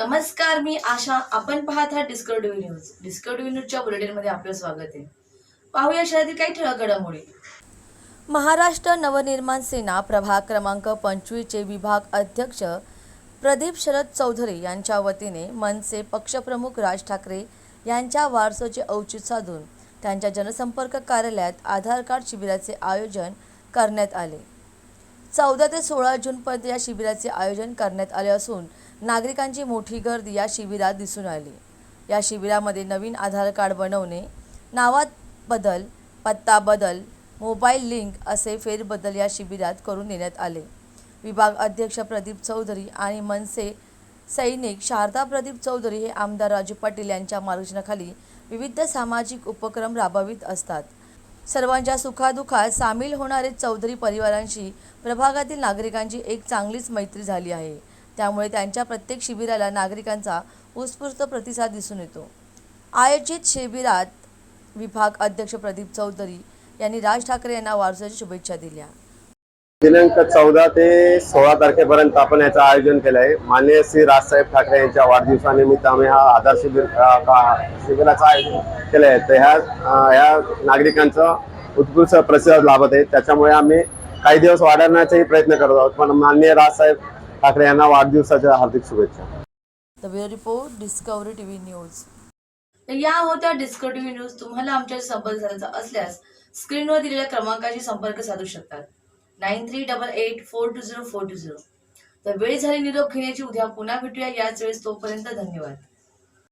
नमस्कार मी आशा. आपण पाहत आहात डिस्कवरी न्यूज डिस्कवरी न्यूजच्या बुलेटिनमध्ये आपलं स्वागत आहे. पाहूया शहरातील काही ठळक घडामोडी महाराष्ट्र नवनिर्माण सेना प्रभाग क्रमांक पंचवीसचे विभाग अध्यक्ष प्रदीप शरद चौधरी यांच्या वतीने मनसे पक्षप्रमुख राज ठाकरे यांच्या वारसाचे औचित्य साधून त्यांच्या जनसंपर्क कार्यालयात आधार कार्ड शिबिराचे आयोजन करण्यात आले. चौदा ते सोळा जूनपर्यंत या शिबिराचे आयोजन करण्यात आले असून नागरिकांची मोठी गर्दी या शिबिरात दिसून आली. या शिबिरामध्ये नवीन आधार कार्ड बनवणे नावात बदल पत्ता बदल मोबाईल लिंक असे फेरबदल या शिबिरात करून देण्यात आले. विभाग अध्यक्ष प्रदीप चौधरी आणि मनसे सैनिक शारदा प्रदीप चौधरी हे आमदार राजू पाटील यांच्या मार्गदर्शनाखाली विविध सामाजिक उपक्रम राबवित असतात. सर्वांच्या सुखादुखात सामील होणारे चौधरी परिवारांशी प्रभागातील नागरिकांची एक चांगलीच मैत्री झाली आहे. त्यामुळे त्यांच्या प्रत्येक शिबिराला नागरिकांचा उत्स्फूर्त प्रतिसाद दिसून येतो. आयोजित शिबिरात विभाग अध्यक्ष प्रदीप चौधरी यांनी राज ठाकरे यांना वारसाच्या शुभेच्छा दिल्या. दिनांक चौदा ते सोळा तारखेपर्यंत आपण याचं आयोजन केलं आहे. माननीय श्री राजसाहेब ठाकरे यांच्या वाढदिवसानिमित्त आम्ही हा आधार शिबिर शिबिराचं आयोजन केलं आहे. तर ह्या ह्या नागरिकांचा उत्कृष्ट प्रतिसाद लाभत आहे. त्याच्यामुळे आम्ही काही दिवस वाढवण्याचाही प्रयत्न करत आहोत. पण माननीय राजसाहेब ठाकरे यांना वाढदिवसाच्या हार्दिक शुभेच्छा. रिपोर्ट डिस्कवरी टीव्ही न्यूज या होत्या डिस्कवरी टीव्ही न्यूज तुम्हाला आमच्याशी संपर्क साधायचा असल्यास स्क्रीनवर दिलेल्या क्रमांकाशी संपर्क साधू शकतात. Nine three double eight four two zero four two zero. तर वेळ झाली निरोप घेण्याची. उद्या पुन्हा भेटूया. याच वेळेस तोपर्यंत धन्यवाद.